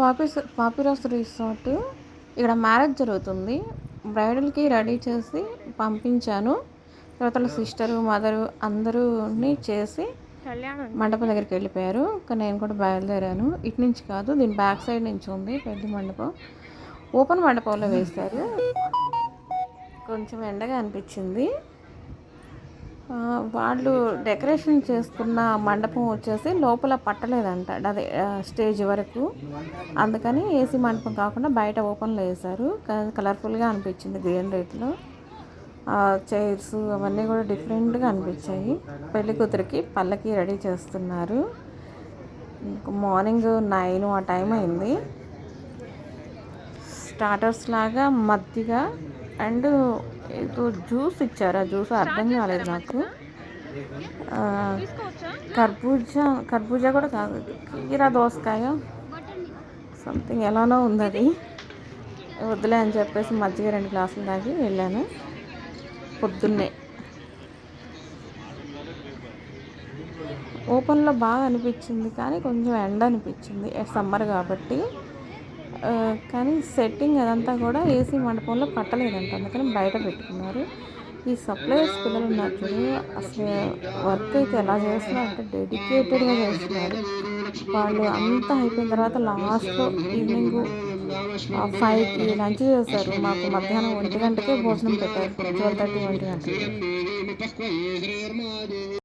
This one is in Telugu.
పాపిస్ పాపిరోస్ రిసార్ట్. ఇక్కడ మ్యారేజ్ జరుగుతుంది. బ్రైడల్కి రెడీ చేసి పంపించాను. తర్వాత వాళ్ళ సిస్టరు మదరు అందరూని చేసి మండపం దగ్గరికి వెళ్ళిపోయారు. కానీ నేను కూడా బయలుదేరాను. ఇటు నుంచి కాదు దీని బ్యాక్ సైడ్ నుంచి ఉంది పెద్ద మండపం. ఓపెన్ మండపంలో వేశారు. కొంచెం ఎండగా అనిపించింది. వాళ్ళు డెకరేషన్ చేసుకున్న మండపం వచ్చేసి లోపల పట్టలేదంట. అదే స్టేజ్ వరకు. అందుకని ఏసీ మండపం కాకుండా బయట ఓపెన్లో వేశారు. క- కలర్ఫుల్గా అనిపించింది గ్రీన్ రేట్లో చైర్స్ అవన్నీ కూడా డిఫరెంట్గా అనిపించాయి. పెళ్ళి కూతురికి పల్లకి రెడీ చేస్తున్నారు. మార్నింగ్ నైన్ ఆ టైం అయింది. స్టార్టర్స్ లాగా మద్దిగా అండ్ ఏదో జ్యూస్ ఇచ్చారు. ఆ జ్యూస్ అర్థం కాలేదు నాకు. కర్బూజా కర్బూజా కూడా కాదు. కీరా దోసకాయ సంథింగ్ ఎలానో ఉంది అది. వద్దులే అని చెప్పేసి మజ్జిగ రెండు గ్లాసులు తాగి వెళ్ళాను. పొద్దున్నే. ఓపెన్లో బాగా అనిపించింది కానీ కొంచెం ఎండ అనిపించింది. సమ్మర్ కాబట్టి. కానీ సెట్టింగ్ అదంతా కూడా ఏసీ మండపంలో పట్టలేదంట అందుకని బయట పెట్టుకున్నారు. ఈ సప్లయర్స్ పిల్లలు ఉన్నారు చూడు అసలు వర్క్ అయితే ఎలా చేస్తున్నారు అంటే డెడికేటెడ్గా చేస్తున్నారు. వాళ్ళు అంతా అయిపోయిన తర్వాత లాస్ట్లో ఈవినింగ్ ఫైవ్కి లంచ్ చేస్తారు మాకు మధ్యాహ్నం ఒంటి గంటకే భోజనం పెట్టారు. ట్వెల్వ్ థర్టీ ఒంటి గంటకి